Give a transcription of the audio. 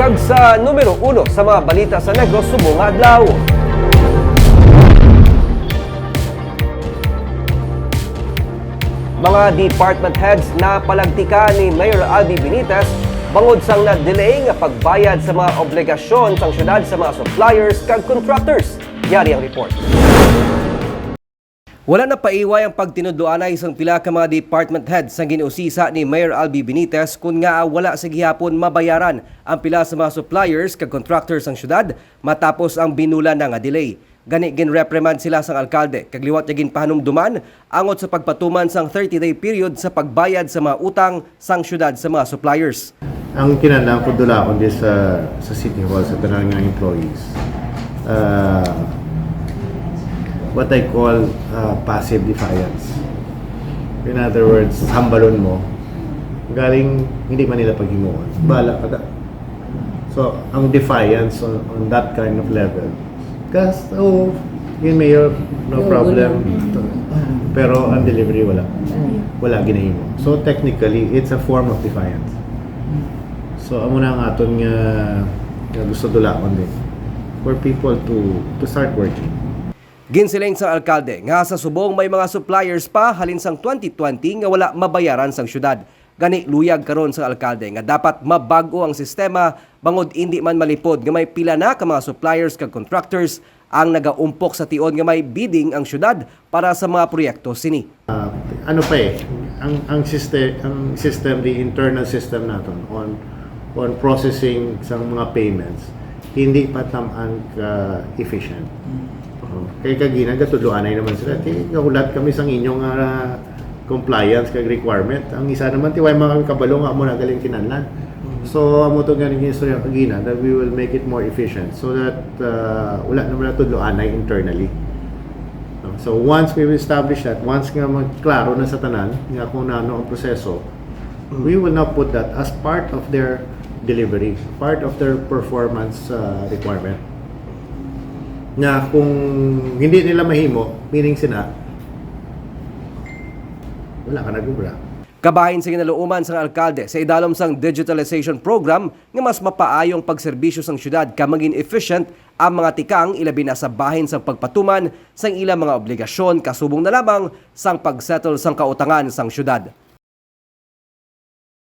Kag sa numero uno sa mga balita sa Negros subong adlaw. Mga department heads na palagtika ni Mayor Albi Benitez bangod sang na-delay nga pagbayad sa mga obligasyon sang syudad sa mga suppliers kag contractors. Yari ang report. Wala na paiway ang pagtinudloanay isang pila ka mga department heads sa ginuusisa ni Mayor Albi Benitez kung nga wala sa gihapon mabayaran ang pila sa mga suppliers kag contractors ang syudad matapos ang binula na nga delay. Gani ginreprimand sila sang alkalde kag liwat niya ginpahanumduman angot sa pagpatuman sang 30-day period sa pagbayad sa mga utang sang syudad sa mga suppliers. Ang kinandang ko dula din sa, sa City Hall sa tanan nga employees. Uh, what I call uh, passive defiance. In other words, hambalon mo, galing hindi man nila paghimuon. Bala ka. So, ang defiance on, on that kind of level. Kasi, oh, yun mayor, no problem. Pero ang delivery wala. Wala ginahimo. So, technically, it's a form of defiance. So amo na ang aton nga nga gusto dulaon din for people to to start working. Ginsiling sa alkalde nga sa subong may mga suppliers pa halin sang 2020 nga wala mabayaran sang syudad. Gani luyag karon sa alkalde nga dapat mabago ang sistema bangod hindi man malipod nga may pila na ka mga suppliers kag contractors ang nagaumpok sa tion nga may bidding ang syudad para sa mga proyekto sini. Ah, ano pa eh ang ang system ang system the internal system naton on on processing sa mga payments hindi pa tamaan ka efficient. Kay kagina gatudloanay naman sila ti kahulat kami sang inyong ah, compliance kag requirement. Ang isa naman ti way mga kabalo nga mo na galing kinanlan. So amo to ganing istorya kagina that we will make it more efficient so that uh, wala naman na tudloanay internally. No? So once we establish that, once nga magklaro na sa tanan nga kung ano ang proseso, we will now put that as part of their delivery, part of their performance uh, requirement. Nga kung hindi nila mahimo, meaning sina, wala ka nagubra. Kabahin sa ginaluuman sang alkalde sa idalom sang digitalization program nga mas mapaayong pagserbisyo sang syudad ka maging efficient ang mga tikang ilabi na sa bahin sang pagpatuman sang ilang mga obligasyon kasubong na lamang sang pagsettle sang kautangan sang syudad.